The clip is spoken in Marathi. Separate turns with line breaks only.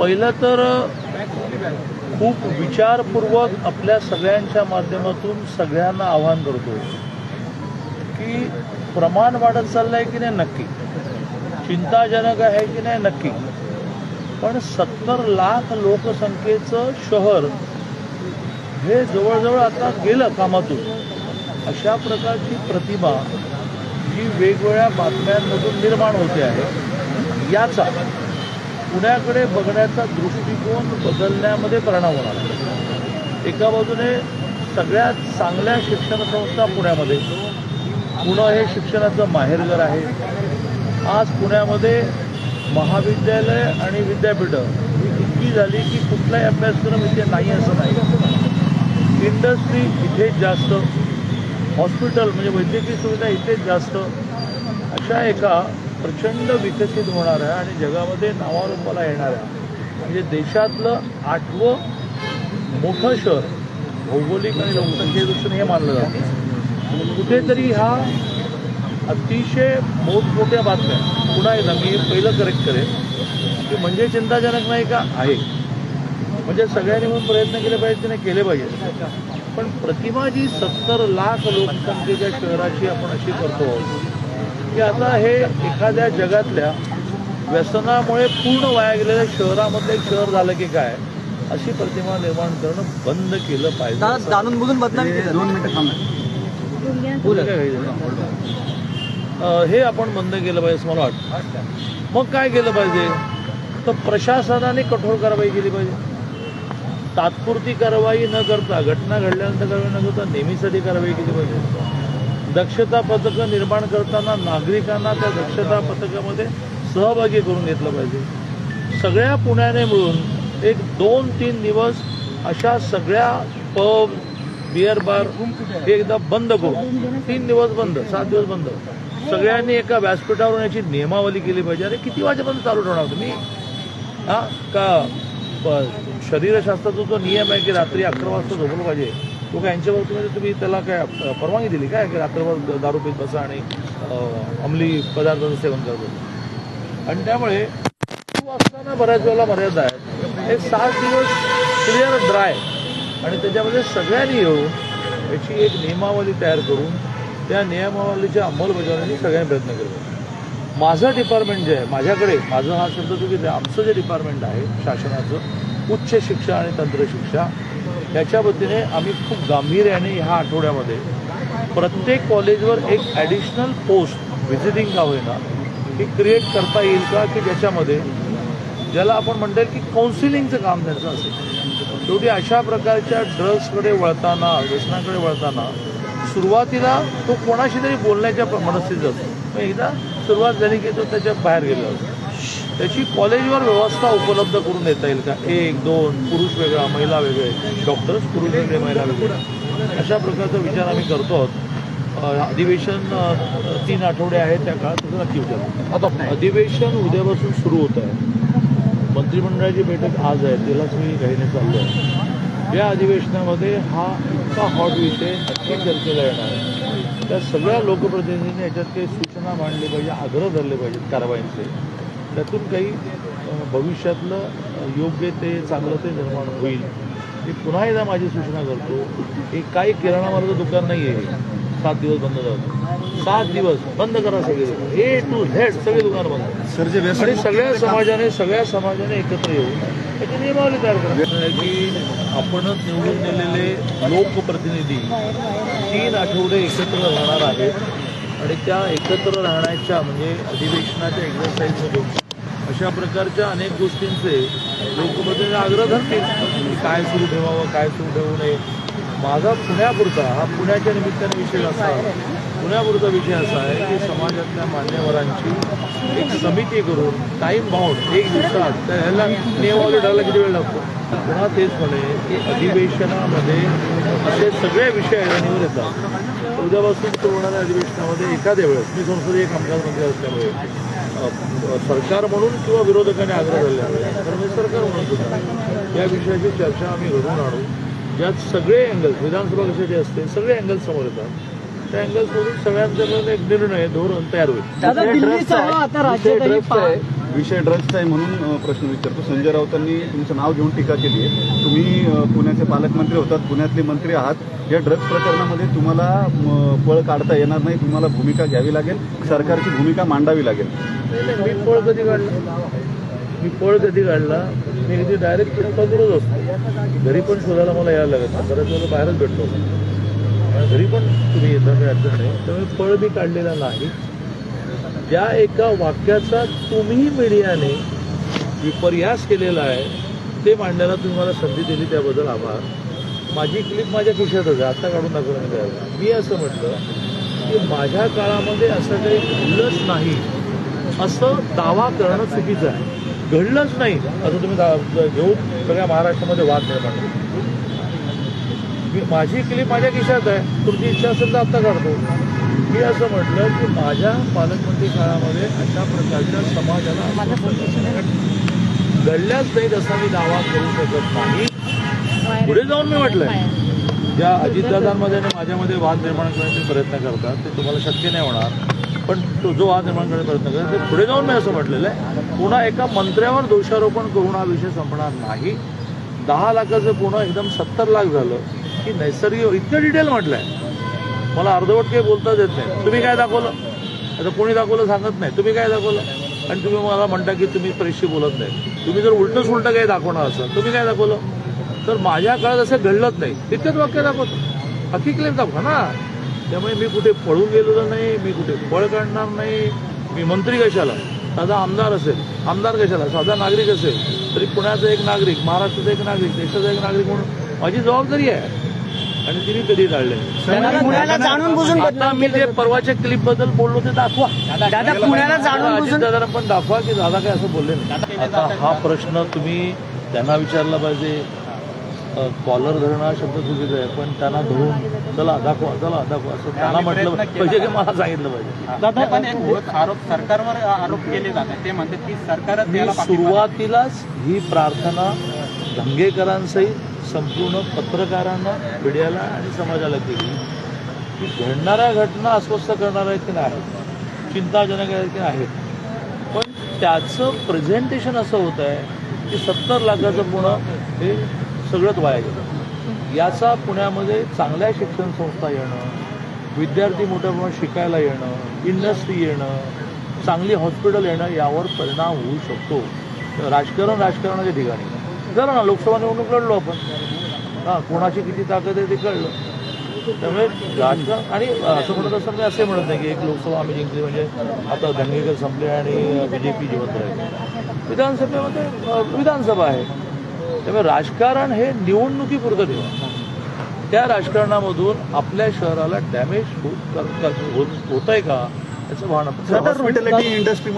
पहिलं तर खूप विचारपूर्वक आपल्या सगळ्यांच्या माध्यमातून सगळ्यांना आवाहन करतो की प्रमाण वाढत चाललं आहे की नाही नक्की. चिंताजनक आहे की नाही नक्की. पण सत्तर लाख लोकसंख्येचं शहर हे जवळजवळ आता गेलं कामातून. अशा प्रकारची प्रतिमा जी वेगवेगळ्या बातम्यांमधून निर्माण होते आहे याचा पुण्याकडे बघण्याचा दृष्टिकोन बदलण्यामध्ये परिणाम होणार आहे. एका बाजूने सगळ्यात चांगल्या शिक्षण संस्था पुण्यामध्ये. पुणं हे शिक्षणाचं माहेरघर आहे. आज पुण्यामध्ये महाविद्यालय आणि विद्यापीठं ही इतकी झाली की कुठलाही अभ्यासक्रम इथे नाही असं नाही. इंडस्ट्री इथेच जास्त. हॉस्पिटल म्हणजे वैद्यकीय सुविधा इथेच जास्त. अशा एका प्रचंड विकसित होणार आहे आणि जगामध्ये नावारूपाला आहे म्हणजे देशातलं आठवं मोठं शहर भौगोलिक आणि लोकसंख्येदृष्टीने हे मानलं जातं. कुठेतरी हा अतिशय मोठमोठ्या बातम्या पुन्हा एकदा मी पहिलं करेक्ट करेन की म्हणजे चिंताजनक नाही का आहे. म्हणजे सगळ्यांनी म्हणून प्रयत्न केले पाहिजे त्याने केले पाहिजे. पण प्रतिमा जी सत्तर लाख लोकसंख्येच्या शहराची आपण अशी करतो की आता हे एखाद्या जगातल्या व्यसनामुळे पूर्ण वाया गेलेल्या शहरामधलं एक शहर झालं की काय अशी प्रतिमा निर्माण करणं बंद केलं पाहिजे.
जाणून बुजून बदनामी केली.
दोन मिनिटं थांबा.
हे आपण बंद केलं पाहिजे असं मला वाटतं. मग काय केलं पाहिजे? तर प्रशासनाने कठोर कारवाई केली पाहिजे. तात्पुरती कारवाई न करता घटना घडल्यानंतर कारवाई न करता नेहमीसाठी कारवाई केली पाहिजे. दक्षता पथकं निर्माण करताना नागरिकांना त्या दक्षता पथकामध्ये सहभागी करून घेतलं पाहिजे. सगळ्या पुण्याने मिळून एक दोन तीन दिवस अशा सगळ्या पब बिअर बार हे एकदा बंद करू तीन दिवस बंद सात दिवस बंद. सगळ्यांनी एका व्यासपीठावरून याची नियमावली केली पाहिजे. अरे किती वाजेपर्यंत चालू ठेवणार तुम्ही हा का शरीरशास्त्राचा जो नियम आहे की रात्री अकरा वाजता झोपलं पाहिजे तो काय यांच्या बाबतीमध्ये तुम्ही त्याला काय परवानगी दिली काय? की रात्रभर दारू पीत बसा आणि अंमली पदार्थाचं सेवन करतो आणि त्यामुळे सुरू असताना बऱ्याच वेळेला मर्यादा आहेत. हे सात दिवस क्लिअर ड्राय आणि त्याच्यामध्ये सगळ्यांनी येऊन याची एक नियमावली तयार करून त्या नियमावलीच्या अंमलबजावणीने सगळ्यांनी प्रयत्न करतो माझं डिपार्टमेंट जे आहे माझ्याकडे माझं हा शब्द तुम्ही आमचं जे डिपार्टमेंट आहे शासनाचं उच्च शिक्षा आणि तंत्रशिक्षा याच्या वतीने आम्ही खूप गांभीर्याने ह्या आठवड्यामध्ये प्रत्येक कॉलेजवर एक ॲडिशनल पोस्ट व्हिजिटिंग का होईना ही क्रिएट करता येईल का की ज्याच्यामध्ये ज्याला आपण म्हणता येईल की काउन्सिलिंगचं काम त्यांचं असेल. शेवटी अशा प्रकारच्या ड्रग्सकडे वळताना व्यसनाकडे वळताना सुरुवातीला तो कोणाशी तरी बोलण्याच्या मनस्थितीत असतो. मग एकदा सुरुवात झाली की तो त्याच्या बाहेर गेला असतो. त्याची कॉलेजवर व्यवस्था उपलब्ध करून देता येईल का? एक दोन पुरुष वेगळा महिला वेगळे डॉक्टर्स पुरुष वेगळे महिला वेगळे. अशा प्रकारचा विचार आम्ही करतो. आहोत अधिवेशन तीन आठवडे आहेत त्या काळात नक्की विचार अधिवेशन उद्यापासून सुरू होत आहे. मंत्रिमंडळाची बैठक आज आहे त्यालाच मी घाईने चाललो आहे या अधिवेशनामध्ये हा इतका हॉट विषय नक्की चर्चेला येणार आहे. त्या सगळ्या लोकप्रतिनिधींनी याच्यात काही सूचना मांडल्या पाहिजे आग्रह धरले पाहिजेत कारवाईंचे. त्यातून काही भविष्यातलं योग्य ते चांगलं ते निर्माण होईल. मी पुन्हा एकदा माझी सूचना करतो की काही किराणा मालाचं दुकान नाही आहे सात दिवस बंद झालं. सात दिवस बंद करा सगळे. ए टू झेड सगळे दुकान बंद.
सर जे
आणि सगळ्या समाजाने सगळ्या समाजाने एकत्र येऊन त्याची नियमावली तयार करा. की आपणच निवडून दिलेले लोकप्रतिनिधी तीन आठवडे एकत्र राहणार आहेत. आणि त्या एकत्र राहण्याच्या म्हणजे अधिवेशनाच्या एक्झरसाईजमधून अशा प्रकारच्या अनेक गोष्टींचे लोकप्रतिनिधी आग्रह धरतील की काय सुरू ठेवावं काय सुरू ठेवू नये. माझा पुण्यापुरता हा पुण्याच्या निमित्ताने विषय असा पुण्यापुरता विषय असा आहे की समाजातल्या मान्यवरांची एक समिती करून टाईम बाउंड एक दिवसात ह्याला नियमावली ठरायला किती वेळ लागतो? पुन्हा तेच म्हणे की अधिवेशनामध्ये असे सगळे विषय ऐरणीवर येतात. उद्यापासून सुरू होणाऱ्या अधिवेशनामध्ये एखाद्या वेळेस. मी संसदीय कामकाज मंत्री असल्यामुळे. सरकार म्हणून किंवा विरोधकांनी आग्रह धरल्यामुळे. तर मी सरकार म्हणून सुद्धा. या विषयाची चर्चा आम्ही घडवून आणू. ज्यात सगळे अँगल्स विधानसभा कशाची असते सगळे अँगल्स समोर येतात. त्या अँगल्समधून सगळ्यांचा एक निर्णय धोरण तयार होईल.
विषय ड्रग्सचा आहे म्हणून प्रश्न विचारतो. संजय राऊतांनी तुमचं नाव घेऊन टीका केली आहे. तुम्ही पुण्याचे पालकमंत्री होतात पुण्यातले मंत्री आहात. या ड्रग्ज प्रकरणामध्ये तुम्हाला पळ काढता येणार नाही. तुम्हाला भूमिका घ्यावी लागेल. सरकारची भूमिका मांडावी लागेल.
मी पळ कधी काढला? मी पळ कधी काढला? मी कधी डायरेक्ट फिरत असतो. घरी पण शोधायला मला यायला लागत नाही. बऱ्याच वेळेला बाहेरच भेटतो. घरी पण तुम्ही येता काही अडचण नाही. त्यामुळे पळ मी काढलेला नाही. या एका वाक्याचा तुम्ही मीडियाने विपर्यास केलेला आहे ते मांडण्याला तुम्ही मला संधी दिली त्याबद्दल आभार. माझी क्लिप माझ्या खिशातच आहे आता काढून दाखवलं मी मी असं म्हटलं की माझ्या काळामध्ये असं काही घडलंच नाही. असं दावा करणं चुकीचं आहे. घडलंच नाही. असं तुम्ही दा- घेऊन सगळ्या महाराष्ट्रामध्ये वाद निर्माण मी माझी क्लिप माझ्या खिशात आहे. तुमची इच्छा असेल तर आत्ता काढतो. मी असं म्हटलं की माझ्या पालकमंत्री काळामध्ये अशा प्रकारच्या समाजाला घडल्याच नाहीत असा मी दावा करू शकत नाही. पुढे जाऊन मी म्हटलंय. ज्या अजितदादांमध्ये आणि माझ्यामध्ये वाद निर्माण करण्याचे प्रयत्न करतात ते तुम्हाला शक्य नाही होणार. पण तो जो वाद निर्माण करण्याचा प्रयत्न करतात ते पुढे जाऊन मी असं म्हटलेलं आहे. पुन्हा एका मंत्र्यावर दोषारोपण करून हा विषय संपणार नाही. दहा लाखाचं पुन्हा एकदम सत्तर लाख झालं. की नैसर्गिक इतकं डिटेल म्हटलंय. मला अर्धवट काही बोलताच येत नाही. तुम्ही काय दाखवलं? आता कोणी दाखवलं सांगत नाही. तुम्ही काय दाखवलं? आणि तुम्ही मला म्हणता की तुम्ही प्रेसशी बोलत नाही. तुम्ही जर उलटंच उलटं काही दाखवणार असं तुम्ही काय दाखवलं? तर माझ्या काळात असं घडलंच नाही. तितकंच वाक्य दाखवतो. बाकी क्लेम दाखवा ना. त्यामुळे मी कुठे पळून गेलेलो नाही मी कुठे पळ काढणार नाही. मी मंत्री कशाला? साधा आमदार असेल. आमदार कशाला? साधा नागरिक असेल. तरी पुण्याचा एक नागरिक महाराष्ट्राचा एक नागरिक देशाचा एक नागरिक म्हणून माझी जबाबदारी आहे. आणि ती मी कधी टाळले
पुण्याला जाणून बुजून
आता मी जे परवाच्या क्लिपबद्दल बोललो ते दाखवा.
दादा पुण्याला जाणून बुजून
दादा पण दाखवा की दादा काय असं बोलले नाही. आता हा प्रश्न तुम्ही त्यांना विचारला पाहिजे. कॉलर धरणं हा शब्द चुकीचा आहे पण त्यांना धरून चला दाखवा चला दाखवा असं त्यांना म्हटलं पाहिजे की मला सांगितलं पाहिजे.
दादा पण एक आरोप सरकारवर आरोप केले जातात. ते म्हणतात की पाठिंबा
सुरुवातीलाच ही प्रार्थना धंगेकरांसहित संपूर्ण पत्रकारांना मीडियाला आणि समाजाला केली. की घडणाऱ्या घटना अस्वस्थ करणाऱ्या आहेत की नाही? चिंताजनक आहेत की आहेत पण त्याचं प्रेझेंटेशन असं होत आहे की सत्तर लाखाचं पुणं हे सगळंच वाया गेलं. याचा पुण्यामध्ये चांगल्या शिक्षण संस्था येणं विद्यार्थी मोठ्या प्रमाणात शिकायला येणं इंडस्ट्री येणं चांगली हॉस्पिटल येणं यावर परिणाम होऊ शकतो. राजकारण राजकारणाच्या ठिकाणी. झालं ना लोकसभा निवडणूक लढलो आपण. हां कोणाची किती ताकद आहे ते कळलं. त्यामुळे राजकारण आणि असं म्हणत असताना मी असे म्हणत नाही की एक लोकसभा आम्ही जिंकली म्हणजे आता दंगेकर संपले आणि बी जे पी जिवंत राहील. विधानसभेमध्ये विधानसभा आहे. त्यामुळे राजकारण हे निवडणुकीपुरतं ठेवा त्या राजकारणामधून आपल्या शहराला डॅमेज होत होत आहे का? याचं
हॉस्पिटॅलिटी इंडस्ट्री